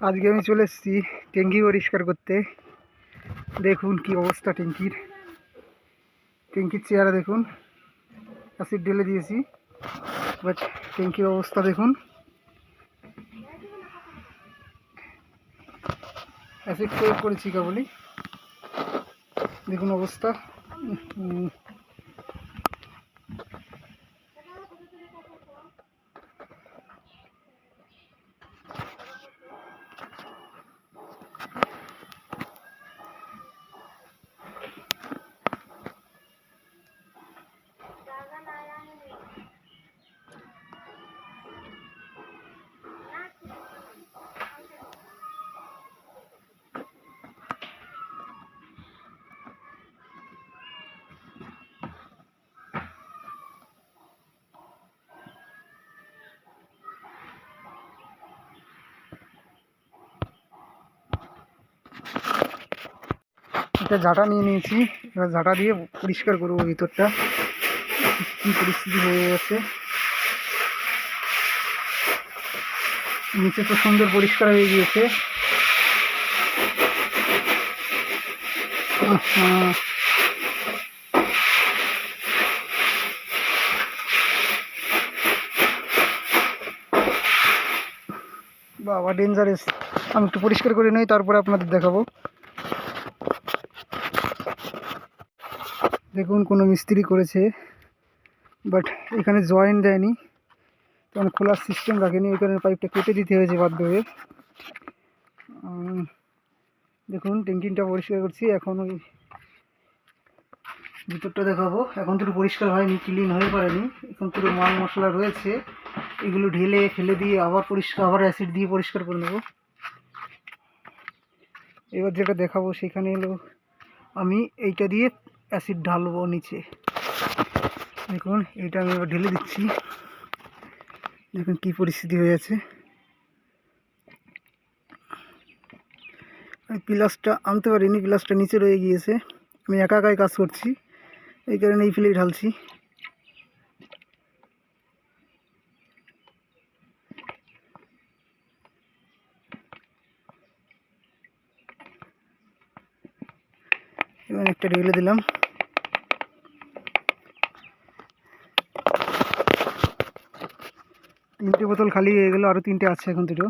আজকে আমি চলে এসেছি ট্যাঙ্কি পরিষ্কার করতে। দেখুন কি অবস্থা ট্যাঙ্কির। ট্যাঙ্কির চেহারা দেখুন। অ্যাসিড ঢেলে দিয়েছি। বাট ট্যাঙ্কির অবস্থা দেখুন। অ্যাসিড প্রয়োগ করেছি কেবলই। দেখুন অবস্থা। একটা ঝাঁটা নিয়ে নিয়েছি। এবার ঝাঁটা দিয়ে পরিষ্কার করব ভিতরটা। কী পরিস্থিতি হয়ে গেছে? নিচে তো সুন্দর পরিষ্কার হয়ে গিয়েছে। বাবা ডেঞ্জারাস আমি একটু পরিষ্কার করে নিই, তারপরে আপনাদের দেখাবো। দেখুন, কোনো মিস্ত্রি করেছে বাট এখানে জয়েন দেয়নি। তখন খোলার সিস্টেম রাখেনি, ওই কারণে পাইপটা কেটে দিতে হয়েছে বাধ্য হয়ে। দেখুন, ট্যাঙ্কিটা পরিষ্কার করছি, এখন ওই ভিতরটা দেখাবো। এখন তো পরিষ্কার হয়নি ক্লিন হয়ে পারেনি। এখন পুরো মাল মশলা রয়েছে, এগুলো ঢেলে, ফেলে দিয়ে আবার পরিষ্কার, আবার অ্যাসিড দিয়ে পরিষ্কার করে নেব। এবার যেটা দেখাবো, সেখানে এলো, আমি এইটা দিয়ে অ্যাসিড ঢালবো নিচে। দেখুন এটা আমি এবার ঢেলে দিচ্ছি। দেখুন কী পরিস্থিতি হয়ে আছে। প্লাসটা, আনতে পারিনি, প্লাসটা নিচে রয়ে গিয়েছে। আমি একা একাই কাজ করছি, এই কারণে এই ফেলেই ঢালছি। এবার একটা ঢেলে দিলাম। তিনটে বোতল খালি হয়ে গেলো আরও তিনটে আছে এখন দুটো।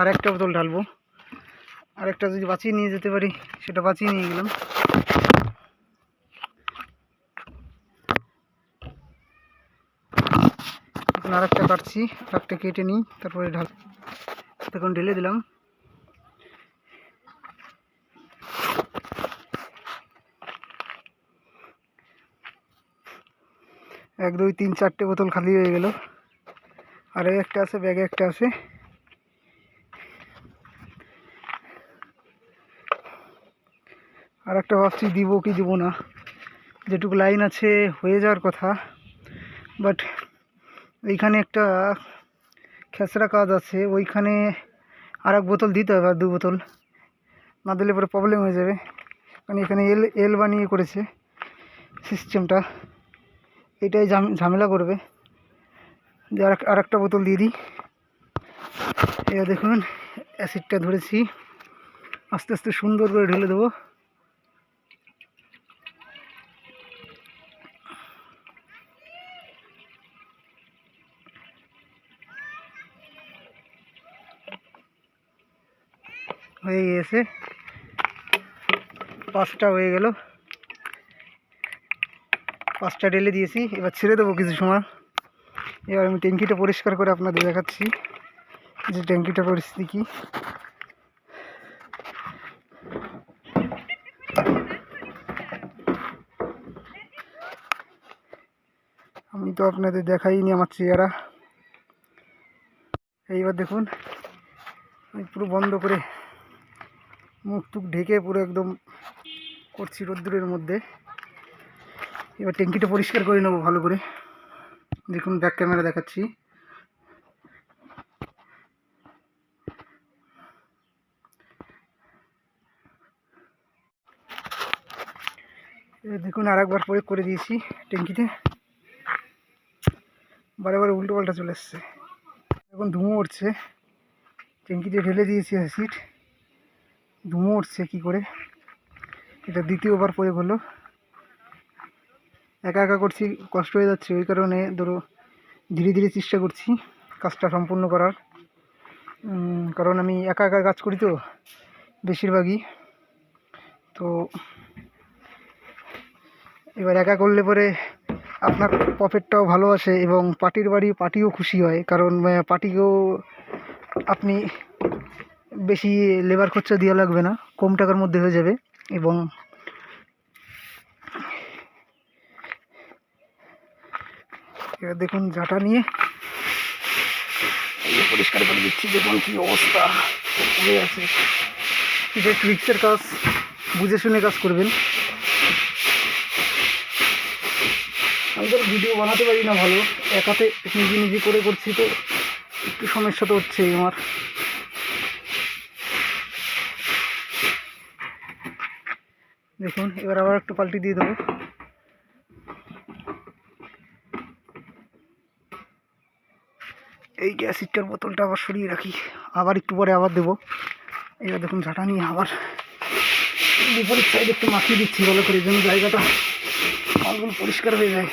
আর একটা বোতল ঢালবো। আর একটা যদি বাঁচিয়ে নিয়ে যেতে পারি, সেটা বাঁচিয়ে নিয়ে গেলাম। আর একটা কাটছি আর একটা কেটে নিই, তারপরে ঢাল এখন ঢেলে দিলাম। এক, দুই, তিন, চারটে বোতল খালি হয়ে গেল। আর একটা আছে, ব্যাগে একটা আছে। আর একটা ভাবছি দিব কি দিব না। যেটুকু লাইন আছে, হয়ে যাওয়ার কথা। বাট এইখানে একটা খেসরা কাজ আছে, ওইখানে আর এক বোতল দিতে হবে, আর দু বোতল। না দিলে পরে প্রবলেম হয়ে যাবে। কারণ এখানে এল এল বানিয়ে করেছে সিস্টেমটা এটাই ঝাম- ঝামেলা করবে। আর একটা বোতল দিয়ে দিই। এবার দেখুন, অ্যাসিডটা ধরেছি। আস্তে আস্তে সুন্দর করে ঢেলে দেবো। হয়ে গিয়েছে পাঁচটা হয়ে গেল। পাঁচটা ঢেলে দিয়েছি, এবার ছেড়ে দেবো কিছু সময়। এবার আমি ট্যাঙ্কিটা পরিষ্কার করে আপনাদের দেখাচ্ছি। যে ট্যাঙ্কিটার পরিস্থিতি কী। আমি তো আপনাদের দেখাইনি আমার চেয়ারা এইবার দেখুন, আমি পুরো বন্ধ করে মুখ টুক ঢেকে পুরো একদম করছি রোদ্দুরের মধ্যে। এবার ট্যাঙ্কিটা পরিষ্কার করে নেব ভালো করে। দেখুন ব্যাক ক্যামেরা দেখাচ্ছি। দেখুন আর একবার প্রয়োগ করে দিয়েছি ট্যাঙ্কিতে। বারে বারে উল্টো পাল্টা চলে এসছে। এখন ধুমো উঠছে। ট্যাঙ্কিতে ঢেলে দিয়েছি অ্যাসিড ধুমো উঠছে কী করে? এটা দ্বিতীয়বার প্রয়োগ হলো। একা একা করছি, কষ্ট হয়ে যাচ্ছে। ওই কারণে ধরো, ধীরে ধীরে চেষ্টা করছি কাজটা সম্পূর্ণ করার। কারণ আমি একা একা কাজ করি তো, বেশিরভাগই। তো এবার একা করলে পরে আপনার প্রফিটটাও ভালো আসে এবং পার্টির বাড়ি, পার্টিও খুশি হয়। কারণ পার্টিকেও আপনি বেশি লেবার খরচা দেওয়া লাগবে না, কম টাকার মধ্যে হয়ে যাবে এবং এবার দেখুন ঝাঁটা নিয়ে। পরিষ্কার করে দিচ্ছি দেখুন কি অবস্থা। হয়ে আছে এটা একটু রিক্সের কাজ বুঝে শুনে কাজ করবেন। আমি তো ভিডিও বানাতে পারি না ভালো। একাতে নিজে নিজে করে করছি তো একটু সমস্যা তো হচ্ছেই আমার। দেখুন এবার আবার একটু পাল্টি দিয়ে দেবো। এই গ্যাসিটার বোতলটা আবার সরিয়ে রাখি। আবার একটু পরে আবার দেবো। এবার দেখুন, ঝাঁটা নিয়ে আবার বিপরীত সাইডে একটু মাখিয়ে দিচ্ছি, ভালো করে, যেন জায়গাটা মালগুলো পরিষ্কার হয়ে যায়।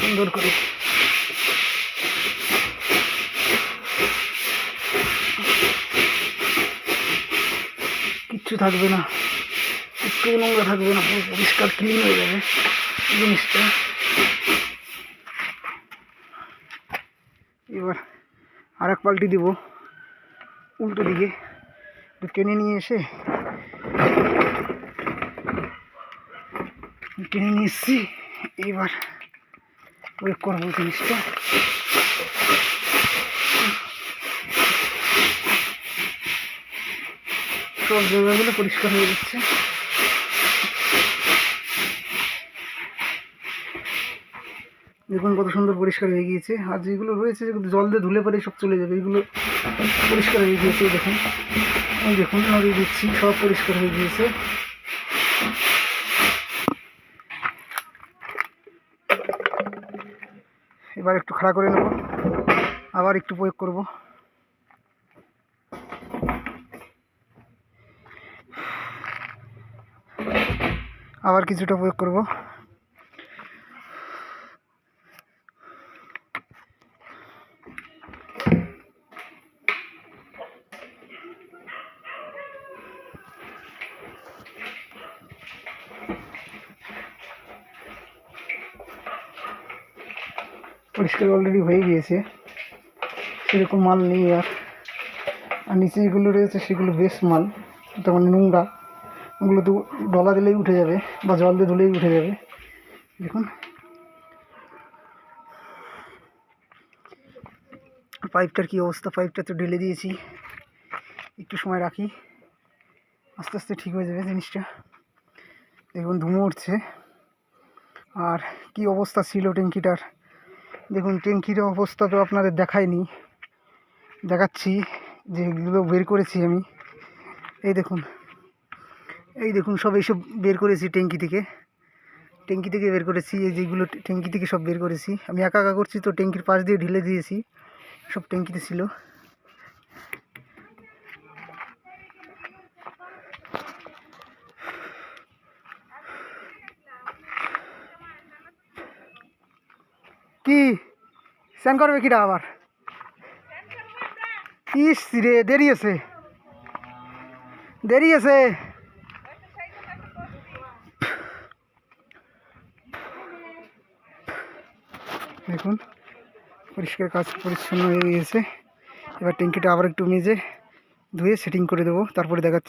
সুন্দর করে। কিচ্ছু থাকবে না। একটু নোংরা থাকবে না, পুরো পরিষ্কার ক্লিন হয়ে যাবে। জিনিসটা এবার আর এক পাল্টি দেবো উল্টো দিকে। টেনে নিয়ে এসে টেনে নিয়ে এসছি। এবার প্রয়োগ করব জিনিসটা। সব জায়গাগুলো পরিষ্কার হয়ে যাচ্ছে দেখুন কত সুন্দর পরিষ্কার হয়ে গিয়েছে। আর যেগুলো রয়েছে, যেগুলো জল দিয়ে ধুলে পরে সব চলে যাবে, এগুলো পরিষ্কার হয়ে গিয়েছে দেখুন। এই দেখুন, নদী দিচ্ছি, সব পরিষ্কার হয়ে গিয়েছে। এবার একটু খাড়া করে নেব, আবার একটু প্রয়োগ করব। আবার কিছুটা প্রয়োগ করব। পরিষ্কার অলরেডি হয়ে গিয়েছে। সেরকম মাল নেই আর। আর নিচে যেগুলো রয়েছে, সেগুলো বেশ মাল। তার মানে নোংরা। ওগুলো তো ডলা দিলেই উঠে যাবে বা জল দিয়ে ধুলেই উঠে যাবে। দেখুন। পাইপটার কি অবস্থা? পাইপটা তো ঢেলে দিয়েছি। একটু সময় রাখি। আস্তে আস্তে ঠিক হয়ে যাবে জিনিসটা। দেখুন, ধুমো উঠছে। আর কি অবস্থা ছিল ট্যাঙ্কিটার? দেখুন, ট্যাঙ্কির অবস্থা তো আপনাদের দেখায়নি দেখাচ্ছি যে এগুলো বের করেছি আমি। এই দেখুন এই দেখুন, সব এইসব বের করেছি ট্যাঙ্কি থেকে। ট্যাঙ্কি থেকে বের করেছি, এই যেগুলো ট্যাঙ্কি থেকে সব বের করেছি। আমি একা একা করছি তো, ট্যাঙ্কির পাশ দিয়ে ঢেলে দিয়েছি। সব ট্যাঙ্কিতে ছিল। কি? স্যান করবে কিটা আবার? ইস রে, দেরি আছে দেরি আছে দেখুন, পরিষ্কার কাজ পরিচ্ছন্ন হয়ে গিয়েছে এবার ট্যাঙ্কিটা আবার একটু মেজে ধুয়ে সেটিং করে দেবো, তারপরে দেখাচ্ছি।